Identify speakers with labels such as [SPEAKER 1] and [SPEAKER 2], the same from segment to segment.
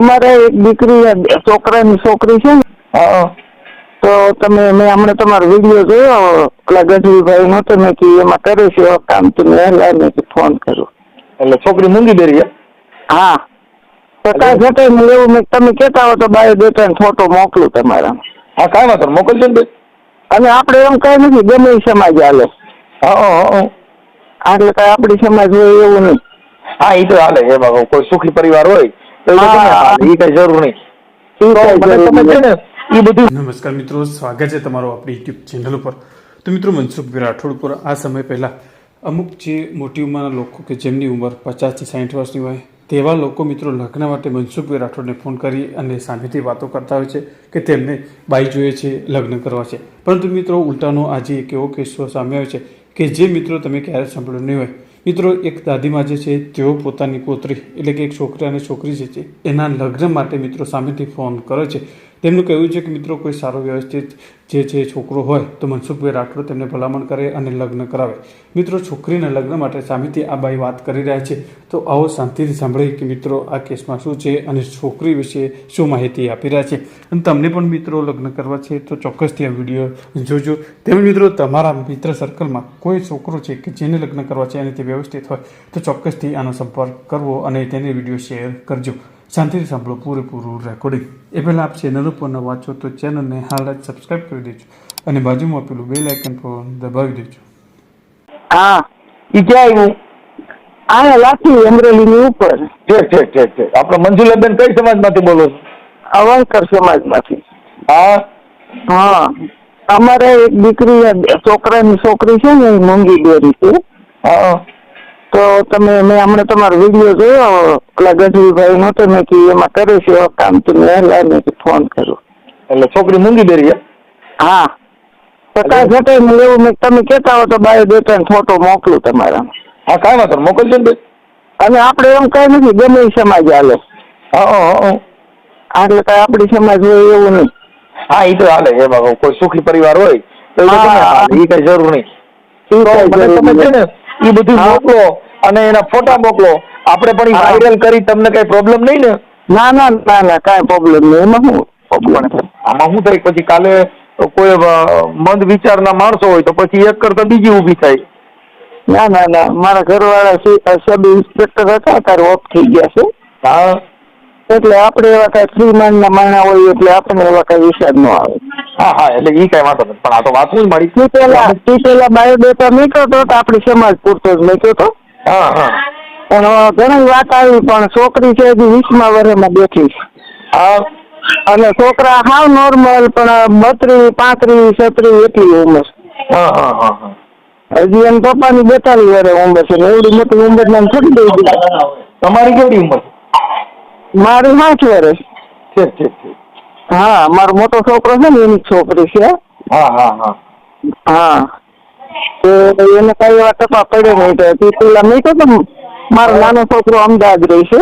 [SPEAKER 1] અમારે એક દીકરી છોકરાની છોકરી છે ને. તો તમે મેં હમણાં તમારો વીડિયો જોયો પેલા ગઢવીભાઈ નો તો મેં કીધું એમાં કરે છે કામ તો મેં હેલા મેં ફોન કર્યો
[SPEAKER 2] એટલે છોકરી મૂંગી બેરી હા.
[SPEAKER 1] તો કાંઈ ઘટે લેવું એવું મેં તમે કહેતા હો તો બાયોડેટા ને ફોટો મોકલું તમારા.
[SPEAKER 2] હા કાંઈ વાંધો મોકલજો ને
[SPEAKER 1] અને આપણે એમ કઈ નથી ગમે સમાજ હાલે.
[SPEAKER 2] હા
[SPEAKER 1] એટલે કઈ આપણી સમાજ હોય એવું નહીં.
[SPEAKER 2] હા એ તો હાલે એ બાબા કોઈ સુખી પરિવાર હોય કઈ જરૂર નહીં. બધું
[SPEAKER 3] નમસ્કાર મિત્રો સ્વાગત છે તમારો આપણી યુટ્યુબ ચેનલ ઉપર. તો મિત્રો મનસુખ રાઠોડ ઉપર આ સમય પહેલાં અમુક જે મોટી ઉંમરના લોકો કે જેમની ઉંમર પચાસથી સાઠ વર્ષની હોય તેવા લોકો મિત્રો લગ્ન માટે મનસુખભાઈ રાઠોડને ફોન કરી અને સામેથી વાતો કરતા હોય છે કે તેમને બાઈ જોઈએ છે લગ્ન કરવા છે. પરંતુ મિત્રો ઉલટાનો આજે એક એવો કિસ્સો સામે આવ્યો છે કે જે મિત્રો તમે ક્યારે સાંભળ્યો નહીં હોય મિત્રો, એક દાદીમાં જે છે, તેઓ પોતાની પોતરી એટલે કે એક છોકરી અને છોકરી જે છે, એના લગ્ન માટે મિત્રો સામેથી ફોન કરે છે. તેમનું કહેવું છે કે, મિત્રો, કોઈ સારો વ્યવસ્થિત જે છે, છોકરો હોય તો મનસુખભાઈ રાઠોડ તેમને ભલામણ કરે અને લગ્ન કરાવે. મિત્રો, છોકરીના લગ્ન માટે સામેથી આ બાઈ વાત કરી રહ્યા છે. તો આવો શાંતિથી સાંભળીએ કે, મિત્રો, આ કેસમાં શું છે અને છોકરી વિશે શું માહિતી આપી રહ્યા છે? અને તમને પણ, મિત્રો, લગ્ન કરવા છે તો ચોક્કસથી આ વીડિયો જોજો. તેમજ મિત્રો, તમારા મિત્ર સર્કલમાં કોઈ છોકરો છે કે જેને લગ્ન કરવા છે અને તે વ્યવસ્થિત હોય તો ચોક્કસથી આનો સંપર્ક કરવો અને તેને વીડિયો શેર કરજો. શાંતિથી સાંભળો પૂરેપૂરું રેકોર્ડિંગ એ પહેલાં આપ ચેનલ ઉપર ન વાંચો તો ચેનલને હાલ જ સબસ્ક્રાઈબ કરી દેજો અને બાજુમાં પેલું બેલ આઇકન પર દબાવી દેજો.
[SPEAKER 1] હા
[SPEAKER 2] ઈ ક્યાં આવ્યું
[SPEAKER 1] આ લાઠી અમરેલીની ઉપર.
[SPEAKER 2] ઠીક ઠીક ઠીક ઠીક આપણે મંજુલાબેન કઈ સમાજમાંથી બોલો છો?
[SPEAKER 1] અવંકર સમાજમાંથી.
[SPEAKER 2] હા?
[SPEAKER 1] હા. અમારે એક દીકરી છોકરાની છોકરી છે ને મોંઘી મૂંગી બેરી છે.
[SPEAKER 2] હા.
[SPEAKER 1] તો તમે મેં હમણાં તમારો વીડિયો જોયો પેલા ગઢવીભાઈ નો તો મેં કીધું એમાં કરે છે કામ તો મેં હેલા મેં ફોન કર્યો
[SPEAKER 2] એટલે છોકરી મૂંગી બેરી હે?
[SPEAKER 1] તો કાંઈ ઘટે નહીં એવું મેં તમે કહેતા હો તો બાયોડેટા ને ફોટો મોકલું તમારા
[SPEAKER 2] હા કાંઈ વાંધો મોકલજો ને
[SPEAKER 1] અને આપણે એમ કાંઈ નથી ગમે સમાજ હાલે.
[SPEAKER 2] હા
[SPEAKER 1] એટલે કાંઈ આપણી સમાજ હોય એવું નહીં.
[SPEAKER 2] હા એ તો હાલે એ બાબા કોઈ સુખી પરિવાર હોય તો એ કઈ જરૂર નહીં. તમે છે ને ઈ બધું. મોકલો અને એના ફોટા મોકલો. આપણે પણ. વાયરલ કરી તમને કઈ પ્રોબ્લેમ નહીં ને?
[SPEAKER 1] ના ના ના ના કાંઈ પ્રોબ્લેમ નહીં. એમાં શું
[SPEAKER 2] આમાં શું થાય? પછી કાલે કોઈ મંદ વિચારના માણસો હોય તો પછી એક કરતા બીજી ઊભી થાય.
[SPEAKER 1] ના ના ના. મારા ઘરવાળા સબ ઇન્સ્પેક્ટર હતા અત્યારે ઓફ થઈ ગયા છે.
[SPEAKER 2] હા.
[SPEAKER 1] એટલે આપણે એવા કઈ ફ્રી માઇન્ડ ના માણા હોય એટલે આપણને એવા કઈ વિચાર ન આવે.
[SPEAKER 2] હા હા એટલે ઈ કઈ વાંધો નથી. પણ આ તો વાત નહીં મળી.
[SPEAKER 1] તું પેલા તું પેલા બાયોડેટા મૂક્યો તો તો આપણી સમાજ પૂરતો જ મૂક્યો તો.
[SPEAKER 2] હા. હા
[SPEAKER 1] પણ ઘણી વાત આવી પણ છોકરી છે હજી વીસમા વર્ષમાં બેઠી
[SPEAKER 2] હા.
[SPEAKER 1] અને છોકરા હાવ નોર્મલ પણ બત્રીસ પાંત્રીસ છત્રીસ એટલી ઉંમર.
[SPEAKER 2] હા હા હા હા.
[SPEAKER 1] હજી એમ પપ્પાની બેતાલીસ વર્ષ ઉંમર છે એવડી મોટી ઉંમર ને છૂટી દઈ દીધી
[SPEAKER 2] તમારી કેવડી ઉંમર?
[SPEAKER 1] મારી સાઠ વર્ષ
[SPEAKER 2] ઠીક ઠીક ઠીક.
[SPEAKER 1] હા મારો મોટો છોકરો છે ને એની છોકરી છે.
[SPEAKER 2] હા હા હા.
[SPEAKER 1] હા. તો એને કઈ એવા ટપા પડ્યો નહીં તો તે પેલા મેં તો મારો નાનો છોકરો અમદાવાદ રહે છે.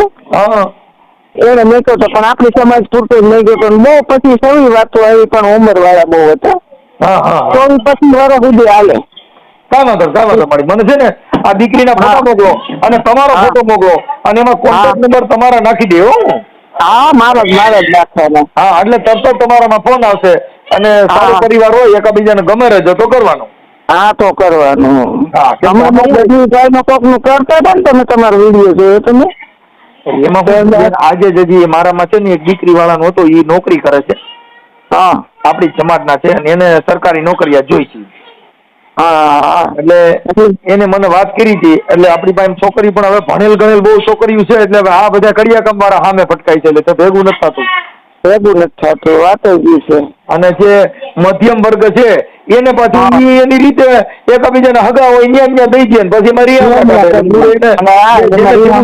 [SPEAKER 1] એને મેં તો પણ આપણી સમાજ પૂરતો જ મેં ગયો બહુ પછી સવી વાતો આવી પણ ઉંમર વાળા બહુ હતા.
[SPEAKER 2] હા હા હા.
[SPEAKER 1] ચોવીસ પચીસ વર્ષ સુધી હાલે.
[SPEAKER 2] કાંઈ વાંધો નહીં, કાંઈ વાંધો નહીં. મને છે ને આ દીકરીના ફોટો. મોકલો અને તમારો ફોટો મોકલો અને એમાં કોન્ટેક્ટ નંબર તમારા નાખી દે હો
[SPEAKER 1] મારા જ મારા જ નાખવાના
[SPEAKER 2] હા એટલે તરત જ તમારામાં ફોન આવશે અને સારો પરિવાર હોય એકબીજાને ગમે રહેજો તો કરવાનું.
[SPEAKER 1] હા તો કરવાનું. હમણાં બધી નો કોકનું કરતા હતા ને તમે તમારો વીડિયો જોયો તમે?
[SPEAKER 2] એમાં આજે જજી મારામાં છે ને એક દીકરી વાળાનો હતો એ નોકરી કરે છે.
[SPEAKER 1] હા.
[SPEAKER 2] આપણી સમાજના છે અને એને સરકારી નોકરિયા જોઈ છે.
[SPEAKER 1] હા
[SPEAKER 2] એટલે એને મને વાત કરી હતી એટલે આપણી પાસે છોકરી પણ હવે ભણેલ ગણેલ બહુ છોકરીઓ છે એટલે હવે આ બધા કડિયા વાળા સામે ફટકાય છે એટલે ભેગું નથી થતું.
[SPEAKER 1] ભેગું નથી થતું વાત જ છે.
[SPEAKER 2] અને જે મધ્યમ વર્ગ છે એને પાછું એની રીતે એકબીજાને હગા હોય ન્યા ન્યા દઈ દે પછી મારી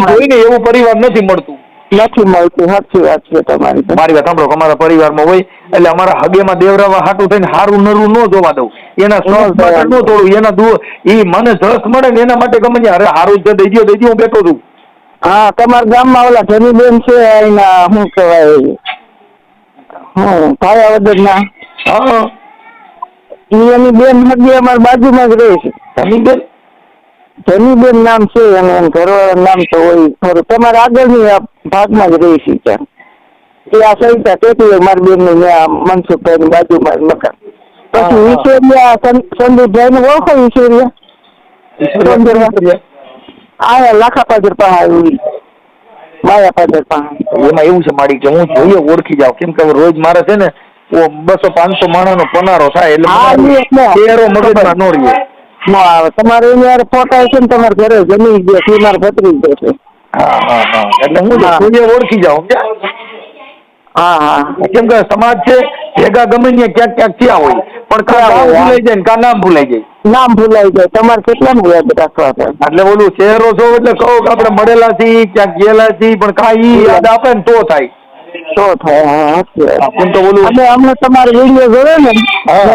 [SPEAKER 2] જોઈને એવું પરિવાર નથી મળતું.
[SPEAKER 1] નથી મળતું સાચી વાત છે તમારી
[SPEAKER 2] મારી વાત સાંભળો અમારા પરિવારમાં હોય એટલે અમારા હગેમાં દેવરાવા હાટું થઈને હારું નરું ન જોવા દઉં. એના શોખ માટે ન તોડું એના દુ એ મને જસ મળે ને એના માટે ગમે અરે હારું જ દઈ દો દઈ દો હું બેઠો છું.
[SPEAKER 1] હા તમારા ગામમાં ઓલા ધનીબેન છે એના શું કહેવાય હું ભાયા ના
[SPEAKER 2] હા
[SPEAKER 1] એની બેન હજી અમારી બાજુમાં જ રહે છે.
[SPEAKER 2] ધનીબેન? બેન
[SPEAKER 1] ધનીબેન નામ છે અને એમ ઘરવાળા નામ તો હોય. ખરું તમારા આગળની ભાગમાં જ રહી છે ત્યાં. કે આ સવિતા કહેતી હોય મારી બેનની મનસુખભાઈ ની બાજુમાં મકાન. પછી ઈશ્વરિયા સં- સંદીપભાઈ ને ઓળખો ઈશ્વરિયા આયા લાખા પાદર પાસે આવી માયા પાદર પાસે
[SPEAKER 2] એમાં એવું છે મારી કે હું જોઈએ ઓળખી જાઉં. કેમ કે રોજ મારે છે ને બસો પાંચસો માણસ નો પનારો થાય એટલે
[SPEAKER 1] ઈ
[SPEAKER 2] મગજમાં નો
[SPEAKER 1] તમારે એની યાર ફોટા છે ને તમારે ઘરે જમી ગયો ફીમાર પતરી ગયો છે.
[SPEAKER 2] હા હા હા. એટલે હું સૂર્ય ઓળખી જાઉં
[SPEAKER 1] હા હા.
[SPEAKER 2] કેમ કે સમાજ છે ભેગા ગમે ને ક્યાંક ક્યાંક થયા હોય. પણ
[SPEAKER 1] કયા
[SPEAKER 2] નામ ભૂલાઈ જાય ને કાં નામ ભૂલાઈ જાય.
[SPEAKER 1] નામ ભૂલાઈ જાય. તમારે કેટલા યાદ રાખવા છે
[SPEAKER 2] એટલે ઓલું શહેરો છો એટલે કહો કે આપણે મળેલા છીએ ક્યાંક ગયેલા છીએ પણ કાંઈ ઈ યાદ આપે ને તો થાય.
[SPEAKER 1] તો થાય? હા
[SPEAKER 2] તો બોલું
[SPEAKER 1] અને અમને તમારે વીડિયો જોયો ને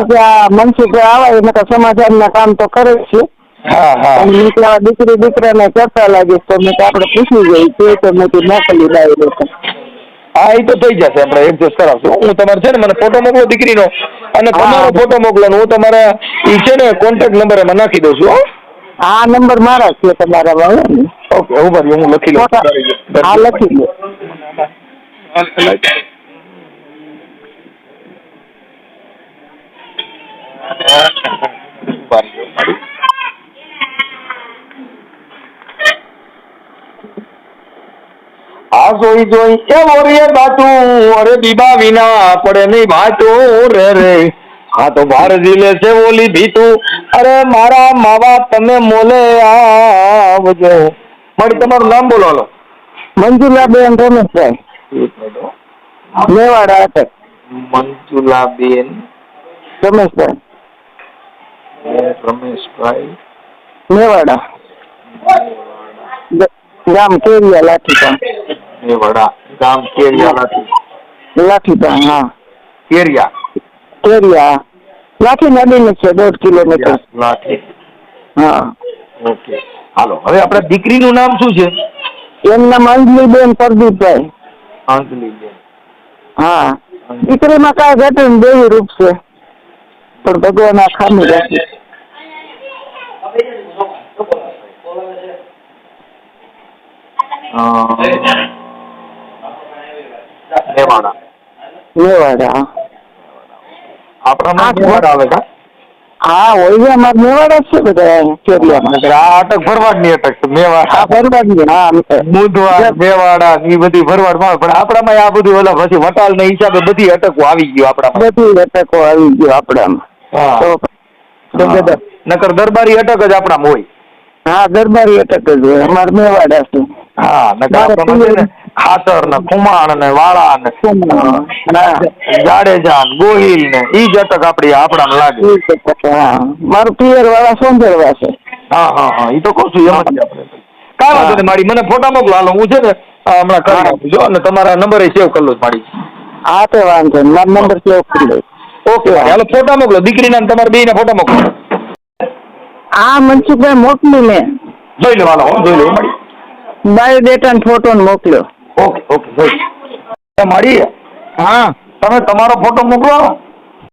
[SPEAKER 1] કે આ મનસુખભાઈ આવે એટલે કે સમાચારના કામ તો કરે છે.
[SPEAKER 2] હા હા.
[SPEAKER 1] દીકરી દીકરાને કરતા લાગીશ તો મેં આપણે પૂછી ગઈ તે તો મેં મોકલી ડાયરેક્ટ
[SPEAKER 2] હા એ તો થઈ જશે આપણે એડજસ્ટ કરાવશું. હું તમારે છે ને મને ફોટો મોકલો દીકરીનો અને તમારો ફોટો મોકલો હું તમારા ઈ છે ને કોન્ટેક્ટ નંબર એમાં નાખી દઉં છું હો.
[SPEAKER 1] આ નંબર મારા છે તમારા
[SPEAKER 2] ઓકે ઊભા હું લખી લઉં.
[SPEAKER 1] આ હા લખી દો.
[SPEAKER 2] રહ્યો. આ જોઈ જોઈ એ મોરીએ બાટું, અરે બીબા વિના પડે નહીં બાટું, રે રે. હા તો ભાર જીલે છે ઓલી ભીતું. અરે મારા માવા તમે મોલે આવજો. મારી તમારું નામ બોલો મંજુલા
[SPEAKER 1] બેન રમેશભાઈ મેવાડા અટક
[SPEAKER 2] મંજુલાબેન.
[SPEAKER 1] રમેશભાઈ.
[SPEAKER 2] રમેશભાઈ.
[SPEAKER 1] મેવાડા. ગામ કેરિયા લાઠીપા
[SPEAKER 2] મેવાડા. ગામ કેરિયા લાઠી
[SPEAKER 1] લાઠીપા હા.
[SPEAKER 2] કેરિયા.
[SPEAKER 1] કેરિયા. લાઠી નદીનું છે દોઢ કિલોમીટર.
[SPEAKER 2] લાઠી.
[SPEAKER 1] હા.
[SPEAKER 2] ઓકે. હાલો હવે આપણા દીકરીનું નામ શું છે?
[SPEAKER 1] એમના અંજલીબેન પ્રદીપભાઈ. હા. દીકરીમાં કાંઈ ઘટે દેવી રૂપ છે. પણ ભગવાન આ ખામી રાખી
[SPEAKER 2] મેવાડા
[SPEAKER 1] મેવાડા.
[SPEAKER 2] આપણા
[SPEAKER 1] હા,
[SPEAKER 2] આવે કા
[SPEAKER 1] હા હોય અમારે મેવાડા જ છે બધા કેરિયામાં
[SPEAKER 2] આ અટક ભરવાડની અટક છે મેવાડા.
[SPEAKER 1] બરોબર હા
[SPEAKER 2] બુધવાર મેવાડા એ બધી ભરવાડમાં પણ આપણામાં આ બધું ઓલા પછી વટાલ ના હિસાબે બધી અટકો આવી ગયું આપણામાં.
[SPEAKER 1] બધી અટકો આવી ગયો આપણામાં. તો
[SPEAKER 2] નકર દરબારી અટક જ આપણામાં હોય.
[SPEAKER 1] હા દરબારી અટક જ હોય. અમારે મેવાડા છે
[SPEAKER 2] હા નકર ખાતર ને ખુમાણ ને વાળા ને જાડેજા ને ગોહિલ ને ઈ જ અટક આપડી આપણામાં લાગે
[SPEAKER 1] મારું પિયર વાળા સોંદરવા છે.
[SPEAKER 2] હા હા હા ઈ તો કહું છું એમ જ આપણે. કાંઈ વાંધો નહીં મારી મને ફોટા મોકલો. હાલો હું છે ને હમણાં કરી. આપું છું અને તમારા નંબર સેવ કરી છું મારી.
[SPEAKER 1] હા તો વાંધો નહીં. મારો નંબર સેવ કરી લઉં.
[SPEAKER 2] ઓકે હાલો ફોટા મોકલો. દીકરીના ને તમારા બેયના ફોટા મોકલો.
[SPEAKER 1] હા મનસુખભાઈ મોકલી મેં.
[SPEAKER 2] જોઈ લો હાલો જોઈ લો
[SPEAKER 1] બાયોડેટા ને ફોટો ને મોકલ્યો.
[SPEAKER 2] ઓકે ઓકે મળીએ મારી
[SPEAKER 1] હા.
[SPEAKER 2] તમે તમારો ફોટો મોકલો.